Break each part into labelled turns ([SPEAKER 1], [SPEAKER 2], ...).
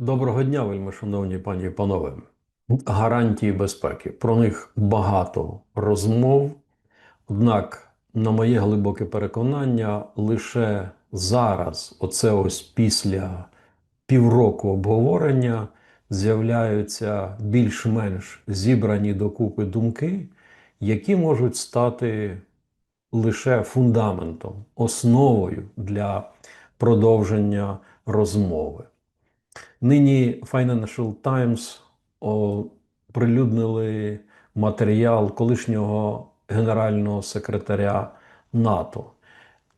[SPEAKER 1] Доброго дня, вельми шановні пані і панове. Гарантії безпеки. Про них багато розмов. Однак, на моє глибоке переконання, лише зараз, оце ось після півроку обговорення, з'являються більш-менш зібрані докупи думки, які можуть стати лише фундаментом, основою для продовження розмови. Нині Financial Times оприлюднили матеріал колишнього генерального секретаря НАТО.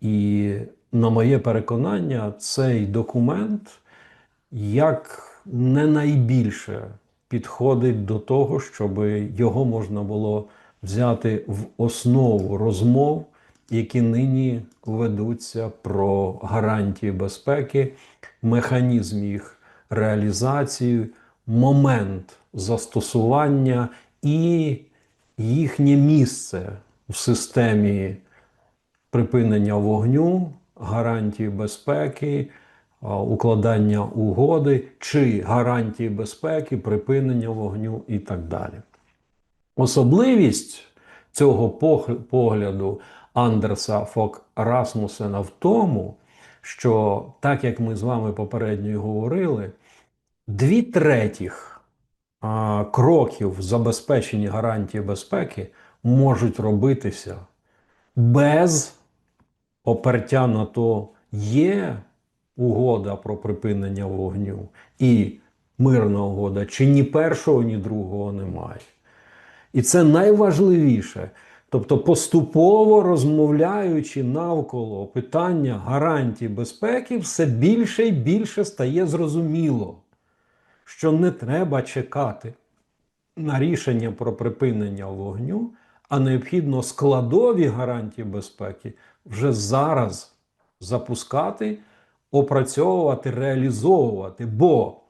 [SPEAKER 1] І, на моє переконання, цей документ як не найбільше підходить до того, щоб його можна було взяти в основу розмов, які нині ведуться про гарантії безпеки, механізм їх реалізації, момент застосування і їхнє місце в системі припинення вогню, гарантії безпеки, укладання угоди чи гарантії безпеки, припинення вогню і так далі. Особливість цього погляду Андерса Фок Расмусена в тому, що так як ми з вами попередньо говорили, дві третіх а, кроків забезпечення гарантії безпеки можуть робитися без опертя на то є угода про припинення вогню і мирна угода, чи ні першого, ні другого немає. І це найважливіше. Тобто, поступово розмовляючи навколо питання гарантій безпеки, все більше і більше стає зрозуміло, що не треба чекати на рішення про припинення вогню, а необхідно складові гарантії безпеки вже зараз запускати, опрацьовувати, реалізовувати. Бо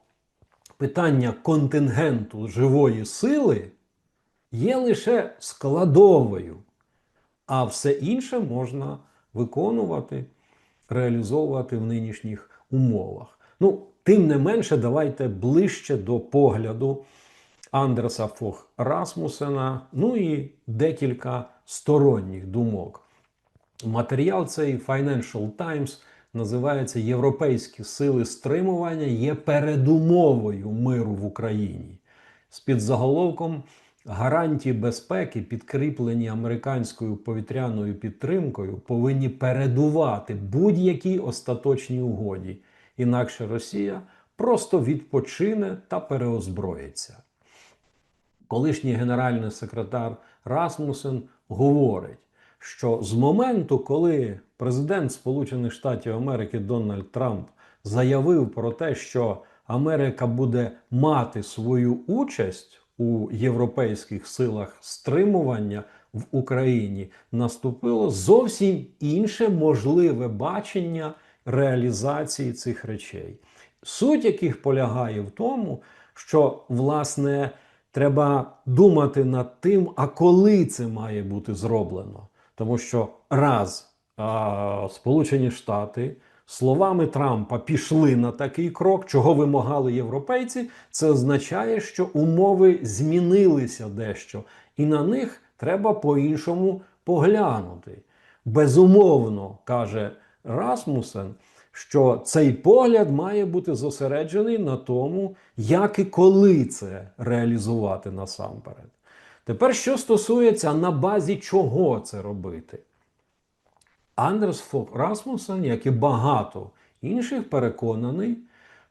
[SPEAKER 1] питання контингенту живої сили є лише складовою, а все інше можна виконувати, реалізовувати в нинішніх умовах. Ну, тим не менше, давайте ближче до погляду Андерса Фох Расмусена, ну і декілька сторонніх думок. Матеріал цей Financial Times називається Європейські сили стримування є передумовою миру в Україні з підзаголовком гарантії безпеки, підкріплені американською повітряною підтримкою, повинні передувати будь-якій остаточній угоді. Інакше Росія просто відпочине та переозброїться. Колишній генеральний секретар Расмусен говорить, що з моменту, коли президент Сполучених Штатів Америки Дональд Трамп заявив про те, що Америка буде мати свою участь у європейських силах стримування в Україні, наступило зовсім інше можливе бачення реалізації цих речей. Суть яких полягає в тому, що власне треба думати над тим, а коли це має бути зроблено. Тому що раз а, Сполучені Штати словами Трампа пішли на такий крок, чого вимагали європейці, це означає, що умови змінилися дещо, і на них треба по-іншому поглянути. Безумовно, каже Расмусен, що цей погляд має бути зосереджений на тому, як і коли це реалізувати насамперед. Тепер, що стосується на базі чого це робити, Андерс Фок Расмусен, як і багато інших, переконаний,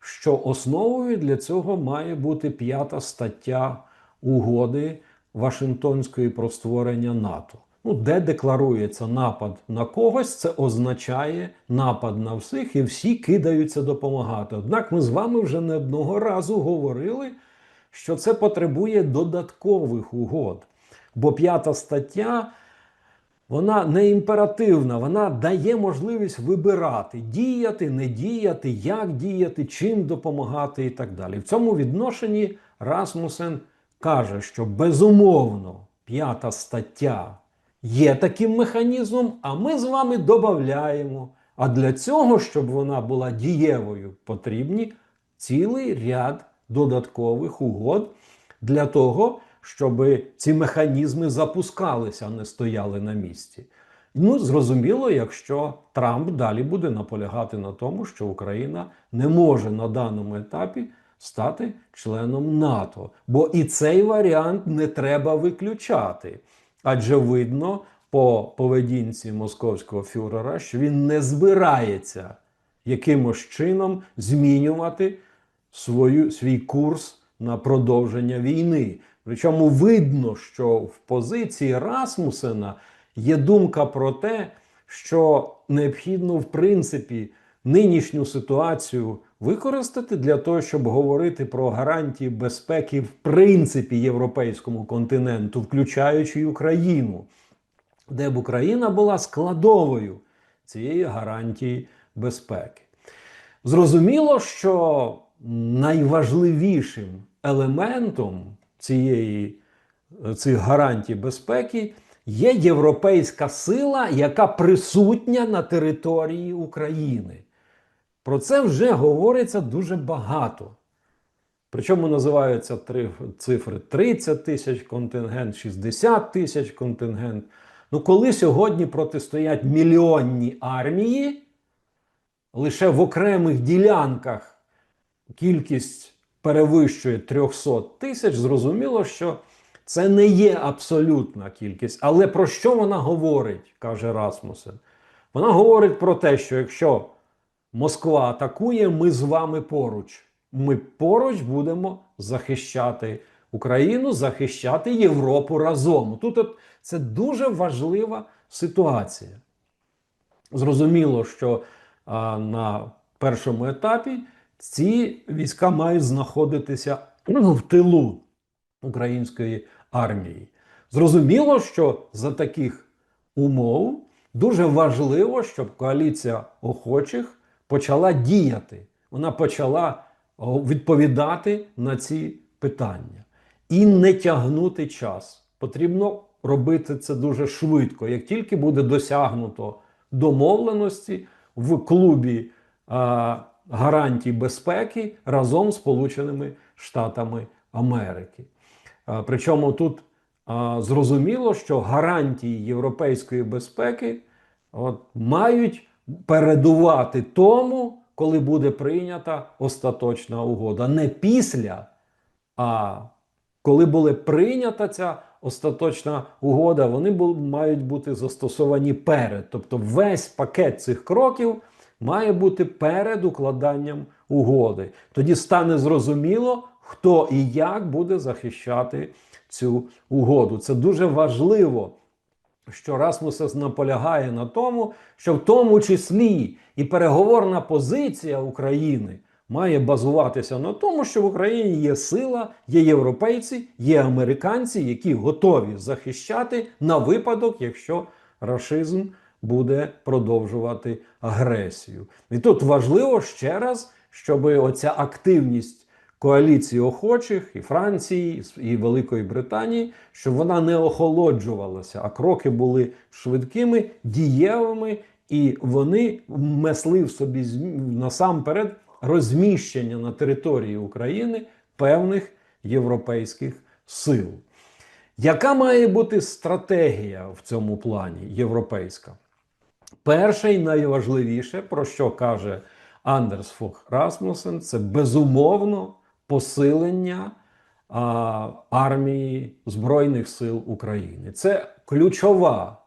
[SPEAKER 1] що основою для цього має бути п'ята стаття угоди Вашингтонської про створення НАТО. Ну, де декларується напад на когось, це означає напад на всіх, і всі кидаються допомагати. Однак ми з вами вже не одного разу говорили, що це потребує додаткових угод. Бо п'ята стаття вона не імперативна, вона дає можливість вибирати, діяти, не діяти, як діяти, чим допомагати і так далі. В цьому відношенні Расмусен каже, що безумовно п'ята стаття є таким механізмом, а ми з вами додаємо. А для цього, щоб вона була дієвою, потрібні цілий ряд додаткових угод для того, щоб ці механізми запускалися, а не стояли на місці. Ну, зрозуміло, якщо Трамп далі буде наполягати на тому, що Україна не може на даному етапі стати членом НАТО. Бо і цей варіант не треба виключати. Адже видно по поведінці московського фюрера, що він не збирається якимось чином змінювати свою, свій курс на продовження війни. Причому видно, що в позиції Расмусена є думка про те, що необхідно, в принципі, нинішню ситуацію використати для того, щоб говорити про гарантії безпеки в принципі європейському континенту, включаючи й Україну, де б Україна була складовою цієї гарантії безпеки. Зрозуміло, що найважливішим елементом цієї цих гарантій безпеки є європейська сила, яка присутня на території України. Про це вже говориться дуже багато. Причому називаються три цифри 30 тисяч контингент, 60 тисяч контингент. Ну, коли сьогодні протистоять мільйонні армії, лише в окремих ділянках кількість перевищує 300 тисяч, зрозуміло, що це не є абсолютна кількість. Але про що вона говорить, каже Расмусен? Вона говорить про те, що якщо Москва атакує, ми з вами поруч. Ми поруч будемо захищати Україну, захищати Європу разом. Тут от, це дуже важлива ситуація. Зрозуміло, що а, на першому етапі ці війська мають знаходитися в тилу української армії. Зрозуміло, що за таких умов дуже важливо, щоб коаліція охочих почала діяти. Вона почала відповідати на ці питання і не тягнути час. Потрібно робити це дуже швидко. Як тільки буде досягнуто домовленості в клубі а, гарантій безпеки разом з Сполученими Штатами Америки. А, причому тут а, зрозуміло, що гарантії європейської безпеки от, мають передувати тому, коли буде прийнята остаточна угода. Не після, а коли буде прийнята ця остаточна угода, вони мають бути застосовані перед. Тобто весь пакет цих кроків має бути перед укладанням угоди. Тоді стане зрозуміло, хто і як буде захищати цю угоду. Це дуже важливо що Расмусес наполягає на тому, що в тому числі і переговорна позиція України має базуватися на тому, що в Україні є сила, є європейці, є американці, які готові захищати на випадок, якщо рашизм буде продовжувати агресію. І тут важливо ще раз, щоб оця активність коаліції охочих і Франції, і Великої Британії, щоб вона не охолоджувалася, а кроки були швидкими, дієвими, і вони несли в собі насамперед розміщення на території України певних європейських сил. Яка має бути стратегія в цьому плані європейська? Перше і найважливіше, про що каже Андерс Фох Расмусен, це безумовно посилення а, армії Збройних сил України. Це ключова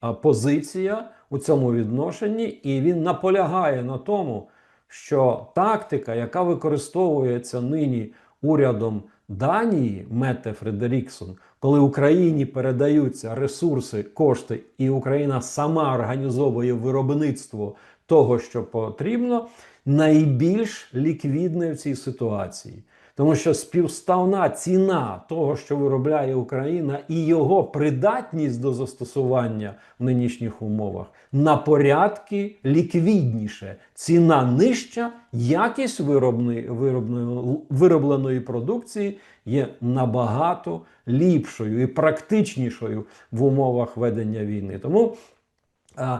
[SPEAKER 1] а, позиція у цьому відношенні, і він наполягає на тому, що тактика, яка використовується нині урядом Данії, Мете Фредеріксон, коли Україні передаються ресурси, кошти, і Україна сама організовує виробництво того, що потрібно, найбільш ліквідне в цій ситуації. Тому що співставна ціна того, що виробляє Україна, і його придатність до застосування в нинішніх умовах на порядки ліквідніше. Ціна нижча, якість виробної, виробної, виробленої продукції є набагато ліпшою і практичнішою в умовах ведення війни. Тому а,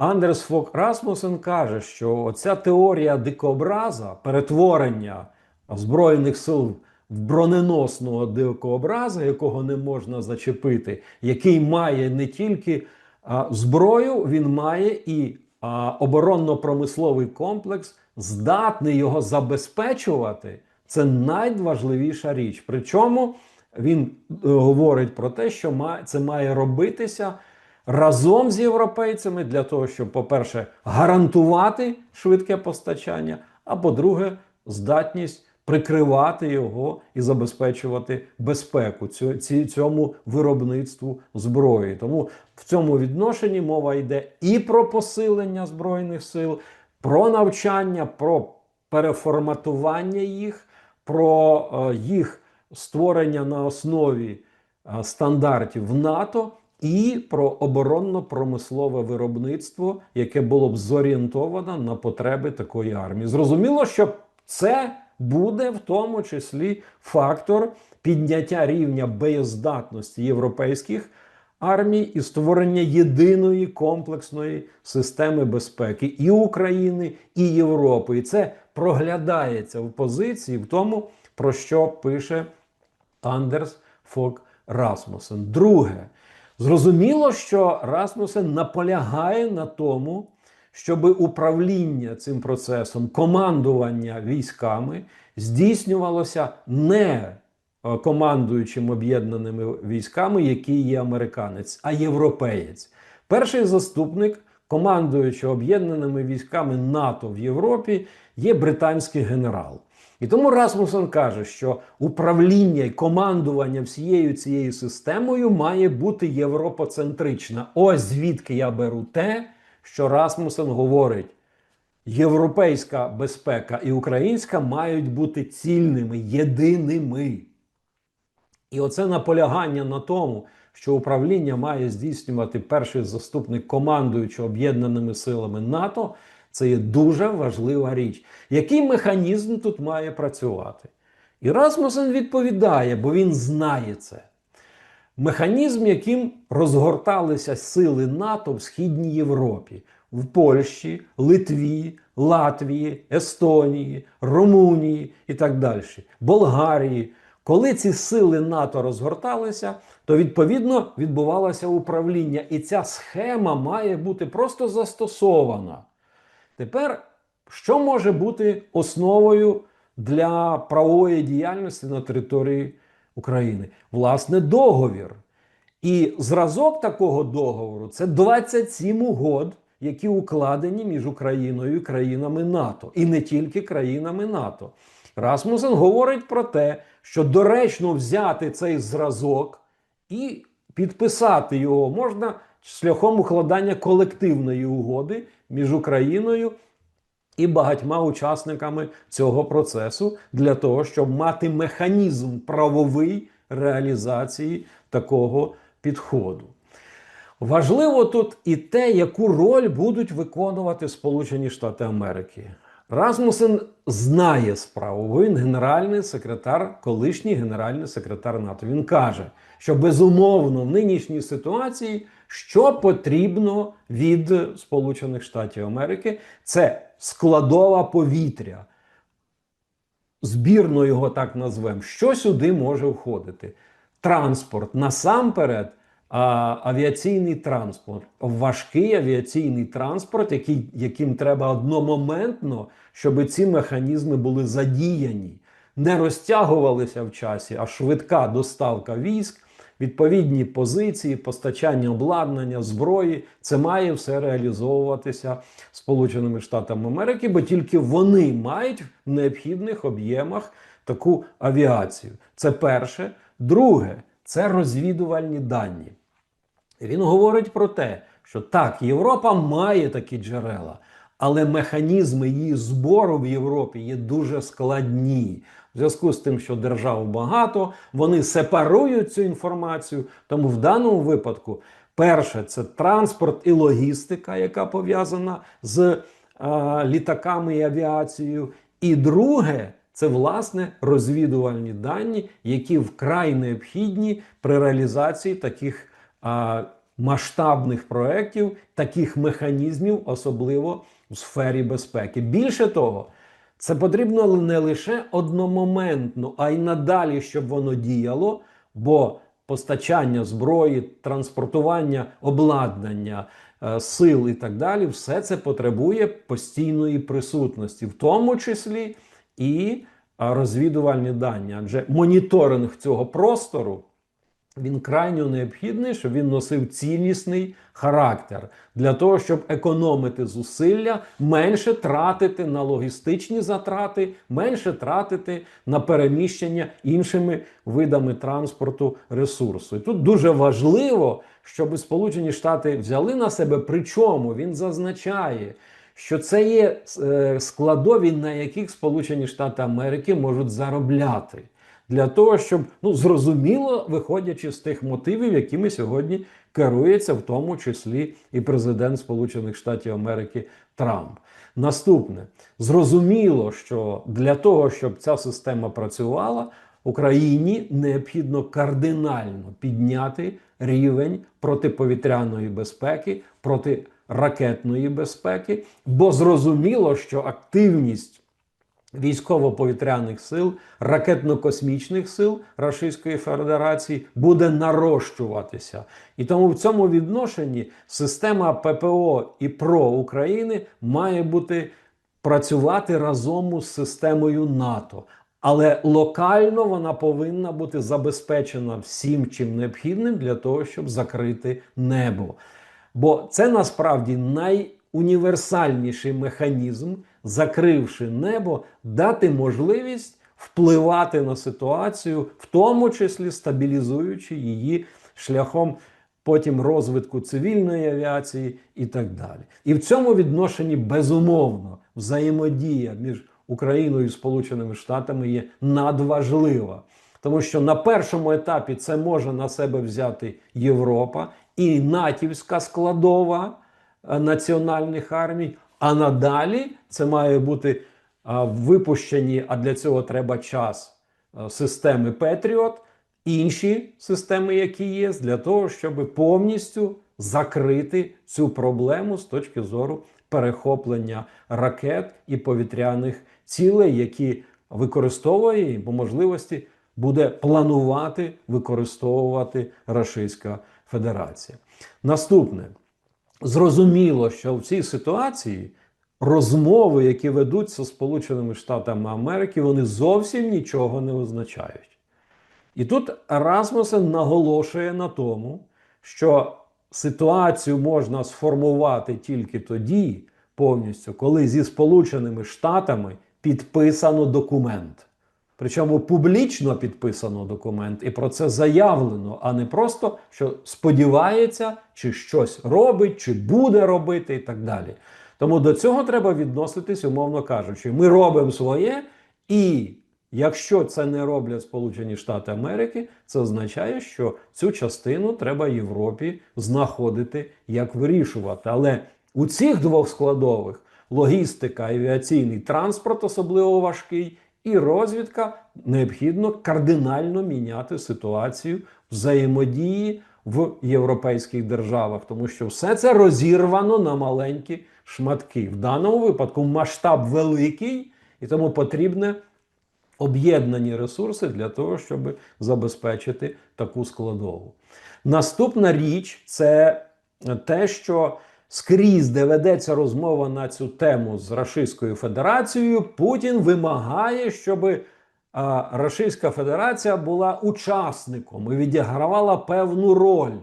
[SPEAKER 1] Андерс Фок Расмусен каже, що ця теорія дикобраза, перетворення Збройних сил в броненосного дикобраза, якого не можна зачепити, який має не тільки а, зброю, він має і оборонно-промисловий комплекс, здатний його забезпечувати. Це найважливіша річ. Причому він е, говорить про те, що це має робитися разом з європейцями для того, щоб, по-перше, гарантувати швидке постачання, а по-друге, здатність прикривати його і забезпечувати безпеку цьому виробництву зброї. Тому в цьому відношенні мова йде і про посилення збройних сил, про навчання, про переформатування їх, про е, їх створення на основі е, стандартів НАТО. І про оборонно-промислове виробництво, яке було б зорієнтовано на потреби такої армії. Зрозуміло, що це буде в тому числі фактор підняття рівня боєздатності європейських армій і створення єдиної комплексної системи безпеки і України, і Європи. І це проглядається в позиції в тому, про що пише Андерс Фок Расмусен. Друге, зрозуміло, що Расмусен наполягає на тому, щоб управління цим процесом, командування військами здійснювалося не е, командуючим об'єднаними військами, який є американець, а європеєць. Перший заступник командуючого об'єднаними військами НАТО в Європі є британський генерал. І тому Расмусен каже, що управління і командування всією цією системою має бути європоцентричне. Ось звідки я беру те, що Расмусен говорить. Європейська безпека і українська мають бути цільними, єдиними. І оце наполягання на тому, що управління має здійснювати перший заступник командуючого об'єднаними силами НАТО, це є дуже важлива річ. Який механізм тут має працювати? І Расмусен відповідає, бо він знає це. Механізм, яким розгорталися сили НАТО в Східній Європі, в Польщі, Литві, Латвії, Естонії, Румунії і так далі, Болгарії. Коли ці сили НАТО розгорталися, то відповідно відбувалося управління, і ця схема має бути просто застосована. Тепер, що може бути основою для правової діяльності на території України? Власне, договір. І зразок такого договору це 27 угод, які укладені між Україною і країнами НАТО, і не тільки країнами НАТО. Расмусен говорить про те, що доречно взяти цей зразок і підписати його можна шляхом укладання колективної угоди між Україною і багатьма учасниками цього процесу для того, щоб мати механізм правовий реалізації такого підходу. Важливо тут і те, яку роль будуть виконувати Сполучені Штати Америки. Расмусен знає справу. Він генеральний секретар, колишній генеральний секретар НАТО. Він каже, що безумовно в нинішній ситуації що потрібно від Сполучених Штатів Америки, це складова повітря. Збірно його так назвемо. Що сюди може входити? Транспорт насамперед. А, авіаційний транспорт, важкий авіаційний транспорт, який, яким треба одномоментно, щоб ці механізми були задіяні, не розтягувалися в часі, а швидка доставка військ, відповідні позиції, постачання обладнання, зброї. Це має все реалізовуватися Сполученими Штатами Америки, бо тільки вони мають в необхідних об'ємах таку авіацію. Це перше. Друге, це розвідувальні дані. Він говорить про те, що так, Європа має такі джерела, але механізми її збору в Європі є дуже складні. В зв'язку з тим, що держав багато, вони сепарують цю інформацію. Тому в даному випадку, перше, це транспорт і логістика, яка пов'язана з е, літаками і авіацією. І друге, це власне розвідувальні дані, які вкрай необхідні при реалізації таких а, масштабних проєктів, таких механізмів, особливо в сфері безпеки. Більше того, це потрібно не лише одномоментно, а й надалі, щоб воно діяло, бо постачання зброї, транспортування обладнання, е, сил і так далі, все це потребує постійної присутності, в тому числі і розвідувальні дані. Адже моніторинг цього простору він крайньо необхідний, щоб він носив цілісний характер для того, щоб економити зусилля, менше тратити на логістичні затрати, менше тратити на переміщення іншими видами транспорту ресурсу. І тут дуже важливо, щоб Сполучені Штати взяли на себе. Причому він зазначає. Що це є е, складові, на яких Сполучені Штати Америки можуть заробляти для того, щоб ну зрозуміло, виходячи з тих мотивів, якими сьогодні керується, в тому числі і президент Сполучених Штатів Америки Трамп. Наступне зрозуміло, що для того, щоб ця система працювала, Україні необхідно кардинально підняти рівень протиповітряної безпеки, протиракетної безпеки, бо зрозуміло, що активність військово-повітряних сил, ракетно-космічних сил Російської Федерації буде нарощуватися. І тому в цьому відношенні система ППО і ПРО України має бути працювати разом з системою НАТО. Але локально вона повинна бути забезпечена всім чим необхідним для того, щоб закрити небо. Бо це насправді найуніверсальніший механізм, закривши небо, дати можливість впливати на ситуацію, в тому числі стабілізуючи її шляхом потім розвитку цивільної авіації і так далі. І в цьому відношенні безумовно взаємодія між Україною і Сполученими Штатами є надважлива. Тому що на першому етапі це може на себе взяти Європа і натівська складова е, національних армій, а надалі це має бути а, випущені, а для цього треба час а, системи Петріот, інші системи, які є, для того, щоб повністю закрити цю проблему з точки зору перехоплення ракет і повітряних цілей, які використовує і по можливості буде планувати використовувати Російська Федерація. Наступне зрозуміло, що в цій ситуації розмови, які ведуться Сполученими Штатами Америки, вони зовсім нічого не означають. І тут Расмусен наголошує на тому, що ситуацію можна сформувати тільки тоді, повністю, коли зі Сполученими Штатами підписано документ. Причому публічно підписано документ, і про це заявлено, а не просто що сподівається, чи щось робить, чи буде робити, і так далі. Тому до цього треба відноситись, умовно кажучи, ми робимо своє, і якщо це не роблять Сполучені Штати Америки, це означає, що цю частину треба Європі знаходити, як вирішувати. Але у цих двох складових логістика, авіаційний транспорт, особливо важкий, і розвідка необхідно кардинально міняти ситуацію взаємодії в європейських державах, тому що все це розірвано на маленькі шматки. В даному випадку масштаб великий, і тому потрібне об'єднані ресурси для того, щоб забезпечити таку складову. Наступна річ це те, що скрізь, де ведеться розмова на цю тему з Російською Федерацією, Путін вимагає, щоб а, Російська Федерація була учасником і відігравала певну роль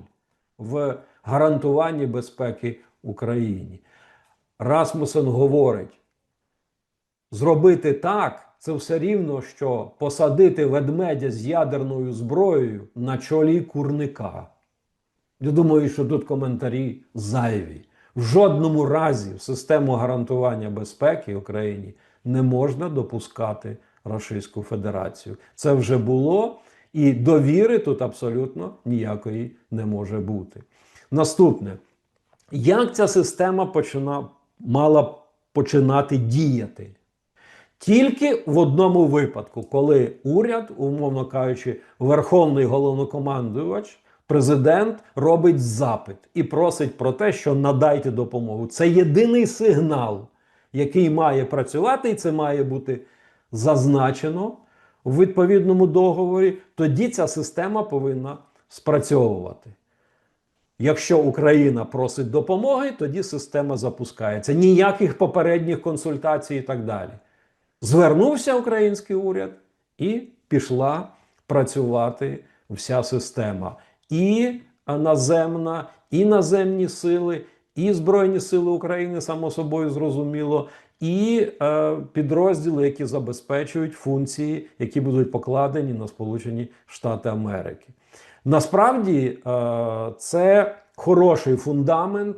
[SPEAKER 1] в гарантуванні безпеки Україні. Расмусен говорить: зробити так. Це все рівно, що посадити ведмедя з ядерною зброєю на чолі курника. Я думаю, що тут коментарі зайві. В жодному разі в систему гарантування безпеки Україні не можна допускати Російську Федерацію. Це вже було, і довіри тут абсолютно ніякої не може бути. Наступне, як ця система почина, мала починати діяти? Тільки в одному випадку, коли уряд, умовно кажучи, верховний головнокомандувач президент робить запит і просить про те, що надайте допомогу. Це єдиний сигнал, який має працювати, і це має бути зазначено в відповідному договорі. Тоді ця система повинна спрацьовувати. Якщо Україна просить допомоги, тоді система запускається. Ніяких попередніх консультацій і так далі. Звернувся український уряд і пішла працювати вся система. І наземна, і наземні сили, і Збройні Сили України, само собою зрозуміло, і е, підрозділи, які забезпечують функції, які будуть покладені на Сполучені Штати Америки. Насправді е, це хороший фундамент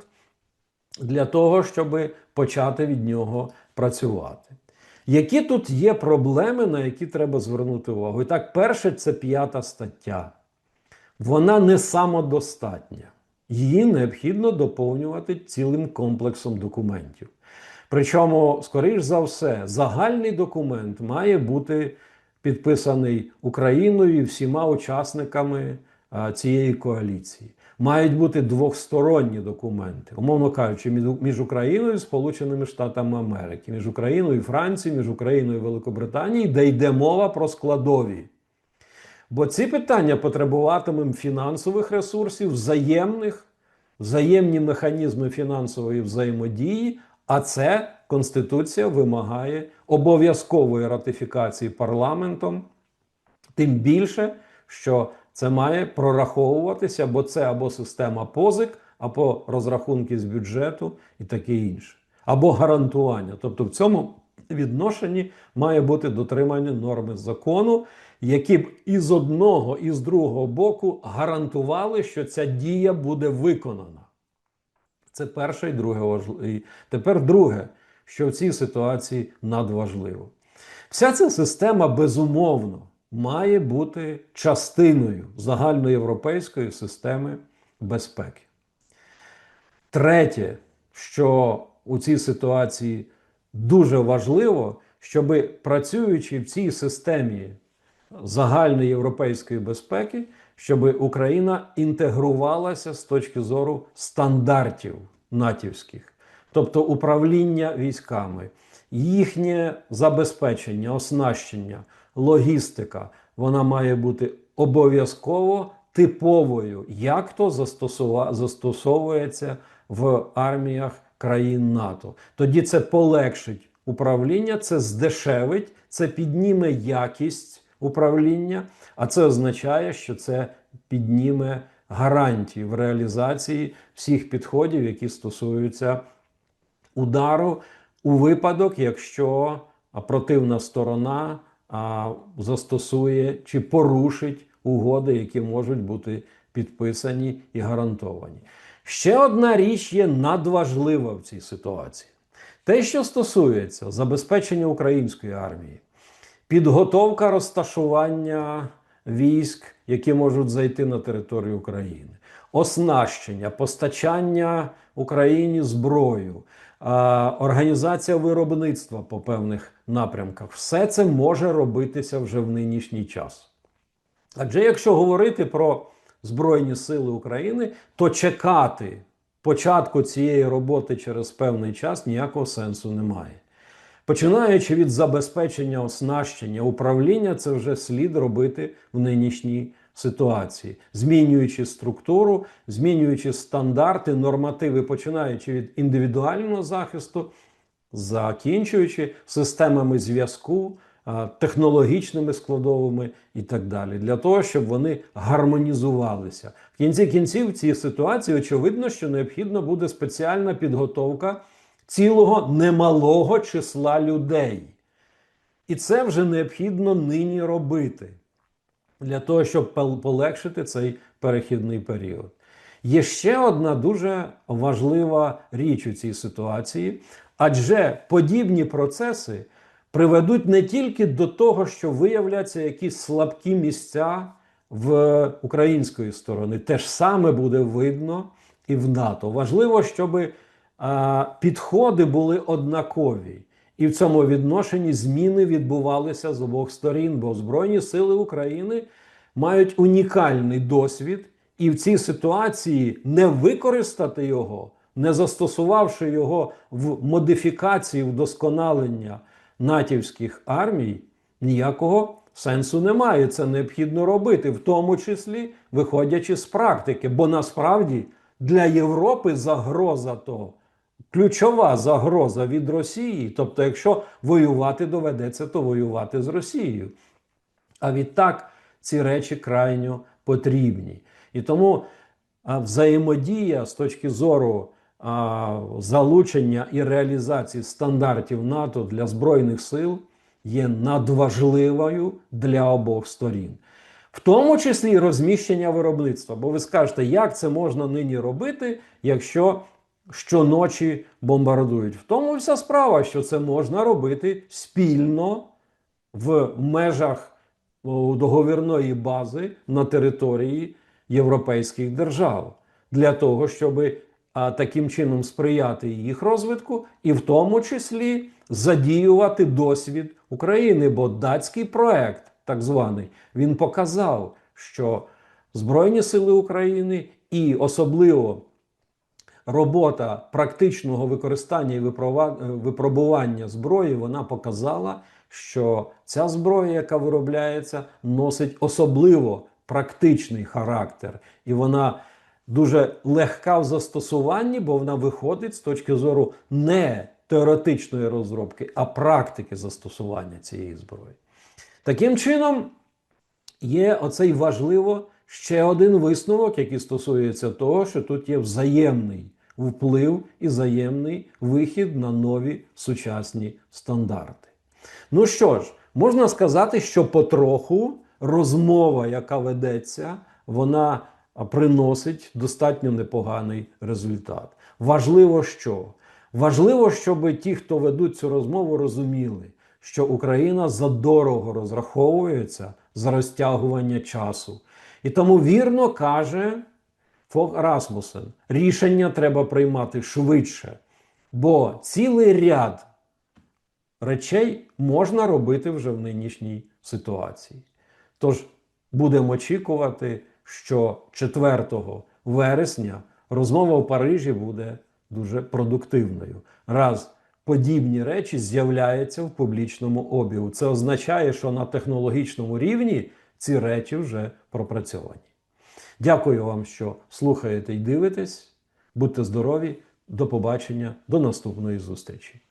[SPEAKER 1] для того, щоб почати від нього працювати. Які тут є проблеми, на які треба звернути увагу? І так, перше, це п'ята стаття. Вона не самодостатня. Її необхідно доповнювати цілим комплексом документів. Причому, скоріш за все, загальний документ має бути підписаний Україною і всіма учасниками цієї коаліції. Мають бути двосторонні документи, умовно кажучи, між Україною і Сполученими Штатами Америки, між Україною і Францією, між Україною і Великобританією, де йде мова про складові. Бо ці питання потребуватимуть фінансових ресурсів, взаємних, взаємні механізми фінансової взаємодії, а це Конституція вимагає обов'язкової ратифікації парламентом, тим більше, що це має прораховуватися, бо це або система позик, або розрахунки з бюджету і таке інше, або гарантування. Тобто в цьому відношенні має бути дотримання норми закону, які б і з одного, і з другого боку гарантували, що ця дія буде виконана. Це перше і друге важливо. І тепер друге, що в цій ситуації надважливо. Вся ця система безумовно має бути частиною загальноєвропейської системи безпеки. Третє, що у цій ситуації дуже важливо, щоб працюючи в цій системі загальної європейської безпеки, щоб Україна інтегрувалася з точки зору стандартів натівських, тобто управління військами, їхнє забезпечення, оснащення, логістика, вона має бути обов'язково типовою, як то застосовується в арміях країн НАТО. Тоді це полегшить управління, це здешевить, це підніме якість управління, а це означає, що це підніме гарантії в реалізації всіх підходів, які стосуються удару у випадок, якщо противна сторона застосує чи порушить угоди, які можуть бути підписані і гарантовані. Ще одна річ є надважлива в цій ситуації. Те, що стосується забезпечення української армії, підготовка розташування військ, які можуть зайти на територію України, оснащення, постачання Україні зброю, організація виробництва по певних напрямках, все це може робитися вже в нинішній час. Адже якщо говорити про Збройні Сили України, то чекати початку цієї роботи через певний час ніякого сенсу немає. Починаючи від забезпечення оснащення, управління, це вже слід робити в нинішній ситуації, змінюючи структуру, змінюючи стандарти, нормативи, починаючи від індивідуального захисту, закінчуючи системами зв'язку, технологічними складовими і так далі, для того, щоб вони гармонізувалися. В кінці кінців в цій ситуації очевидно, що необхідно буде спеціальна підготовка цілого немалого числа людей. І це вже необхідно нині робити для того, щоб полегшити цей перехідний період. Є ще одна дуже важлива річ у цій ситуації, адже подібні процеси приведуть не тільки до того, що виявляться якісь слабкі місця в української сторони, те ж саме буде видно і в НАТО. Важливо, щоб підходи були однакові. І в цьому відношенні зміни відбувалися з обох сторін, бо Збройні сили України мають унікальний досвід І в цій ситуації не використати його, не застосувавши його в модифікації, вдосконалення натівських армій, ніякого сенсу немає. Це необхідно робити, в тому числі виходячи з практики. Бо насправді для Європи загроза то ключова загроза від Росії. Тобто, якщо воювати доведеться, то воювати з Росією. А відтак ці речі крайньо потрібні. І тому взаємодія з точки зору залучення і реалізації стандартів НАТО для Збройних сил є надважливою для обох сторін. В тому числі розміщення виробництва. Бо ви скажете, як це можна нині робити, якщо щоночі бомбардують? В тому вся справа, що це можна робити спільно в межах договірної бази на території європейських держав для того, щоб а, таким чином сприяти їх розвитку, і в тому числі задіювати досвід України. Бо датський проект, так званий, він показав, що Збройні сили України і особливо робота практичного використання і випробування зброї вона показала, що ця зброя, яка виробляється, носить особливо практичний характер, і вона дуже легка в застосуванні, бо вона виходить з точки зору не теоретичної розробки, а практики застосування цієї зброї. Таким чином, є оцей важливо ще один висновок, який стосується того, що тут є взаємний вплив і взаємний вихід на нові сучасні стандарти. Ну що ж, можна сказати, що потроху розмова, яка ведеться, вона приносить достатньо непоганий результат. Важливо що? Важливо, щоб ті, хто ведуть цю розмову, розуміли, що Україна задорого розраховується за розтягування часу. І тому вірно каже Фог Расмусен, рішення треба приймати швидше, бо цілий ряд речей можна робити вже в нинішній ситуації. Тож будемо очікувати, що 4 вересня розмова в Парижі буде дуже продуктивною. Раз подібні речі з'являються в публічному обігу. Це означає, що на технологічному рівні ці речі вже пропрацьовані. Дякую вам, що слухаєте і дивитесь. Будьте здорові, до побачення, до наступної зустрічі.